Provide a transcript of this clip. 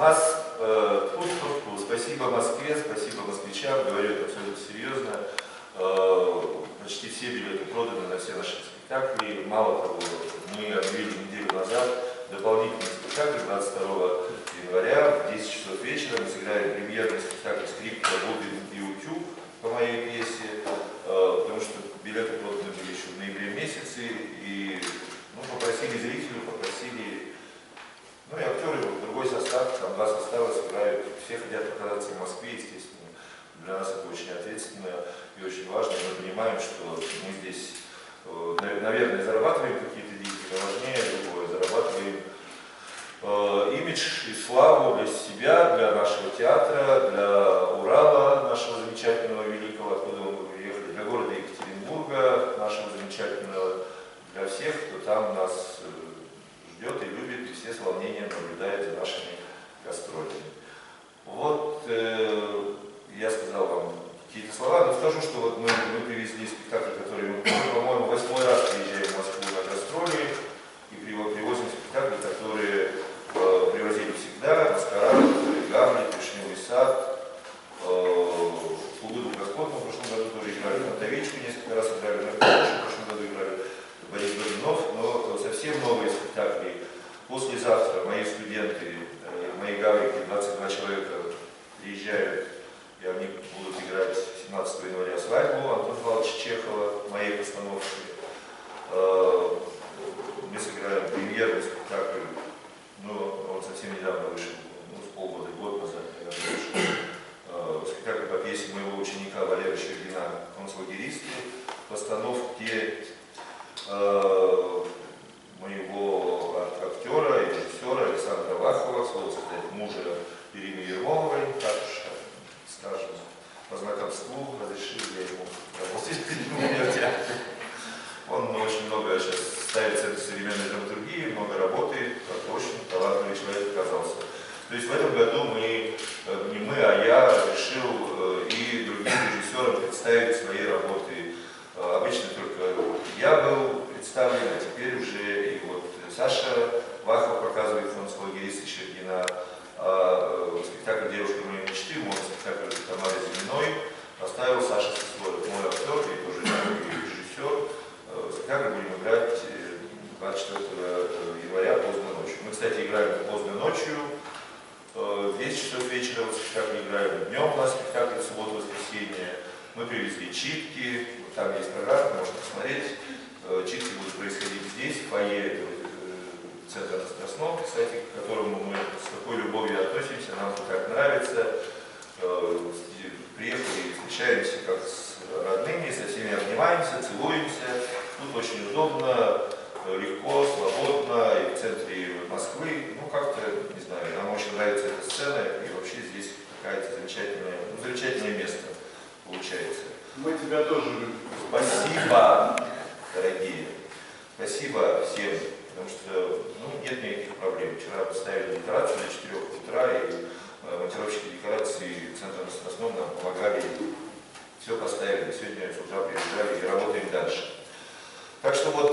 нас э, тьфу-тьфу-тьфу, спасибо Москве, спасибо москвичам, говорю это абсолютно серьезно. Э, почти все билеты проданы на все наши спектакли. Мало того, мы объявили неделю назад дополнительный спектакль 22 января в 10 часов вечера. Мы сыграем премьерный спектакль «Скрипка, Бубин и утюг» по моей пьесе, э, потому что билеты проданы были еще в ноябре месяце, и ну, попросили зрителю, попросили, ну и другой состав, там два состава сыграют, все хотят показаться в Москве, естественно. Для нас это очень ответственно и очень важно. Мы понимаем, что мы здесь, э, на- наверное, зарабатываем какие-то деньги, но важнее другое, зарабатываем э, имидж и славу для себя, для нашего театра, для Урала, нашего замечательного великого, откуда мы приехали, для города Екатеринбурга, нашего замечательного, для всех, кто там нас э, ждет и любит, и все с волнением наблюдают за нашими гастролями. Вот э, я сказал вам какие-то слова, но скажу, что вот мы, мы привезли спектакль, который мы, по-моему, восьмой раз приезжаем в Москву на гастроли и приво- привозим спектакли, которые э, привозили всегда, Маскарад, Гамлет, Вишневый сад, э, Слугу Господ мы в прошлом году тоже играли, Мотовичку несколько раз играли, на в прошлом году играли, Борис Годунов, но совсем новые спектакли. Послезавтра мои студенты, э, мои гаврики, 22 человека приезжают, и они будут играть 17 января свадьбу Антона Павловича Чехова, моей постановки. Э, Мы сыграем премьерный спектакль, ну, он совсем недавно вышел, ну, с полгода, год назад, наверное, вышел. Э, Спектакль по пьесе моего ученика Валерия Щербина «Концлагеристы», постановки по знакомству разрешил я ему работать в театре. Он очень много сейчас ставит центр современной драматургии, много работает, очень талантливый человек оказался. То есть в этом году мы, э, не мы, а я решил э, и другим режиссерам представить свои работы. Э, Обычно только я был представлен, а теперь уже и вот Саша Вахов показывает концлагериста Щергина, а э, спектакль «Девушка моей мечты», мой спектакль Тамары Зиминой поставил Саша Сосоев, мой актер и тоже режиссер. Э, Спектакль будем играть э, 24 января поздно ночью. Мы, кстати, играем поздно ночью, э, в 10 часов вечера вот спектакль играем, днем у нас спектакль суббота-воскресенье. Мы привезли читки, там есть программа, можно посмотреть. Э, Читки будут происходить здесь, в фойе этого, э, центра Страстного, кстати, к которому мы с такой любовью относимся, нам это так нравится. Э, с- Приехали, встречаемся как с родными, со всеми обнимаемся, целуемся. Тут очень удобно, легко, свободно, и в центре Москвы. Ну, как-то, не знаю, нам очень нравится эта сцена, и вообще здесь какая-то замечательная, ну, замечательное место получается. Мы тебя тоже любим. Спасибо, дорогие. Спасибо всем, потому что ну, нет никаких проблем. Вчера поставили декорацию до 4 утра, и э, монтировщики декорации Центра на Страстном нам помогали. Все поставили. Сегодня утра приезжали и работаем дальше. Так что вот